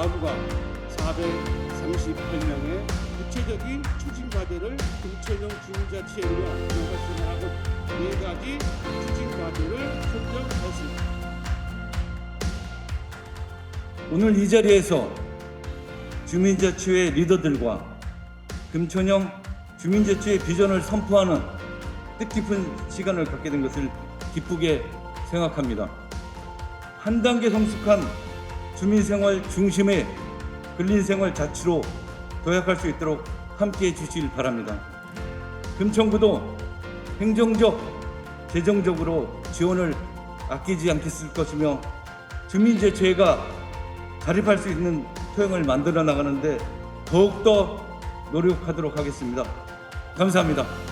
23만 국민의 마음과 438명의 구체적인 추진 과제를 금천동 주민자치회의와 활성화하고 네 가지 추진 과제를 선정하였습니다. 오늘 이 자리에서 주민자치회 리더들과 금천영 주민자치회 비전을 선포하는 뜻깊은 시간을 갖게 된 것을 기쁘게 생각합니다. 한 단계 성숙한 주민생활 중심의 근린생활 자치로 도약할 수 있도록 함께해 주시길 바랍니다. 금천구도 행정적, 재정적으로 지원을 아끼지 않겠을 것이며 주민제체가 자립할 수 있는 토양을 만들어 나가는데 더욱더 노력하도록 하겠습니다. 감사합니다.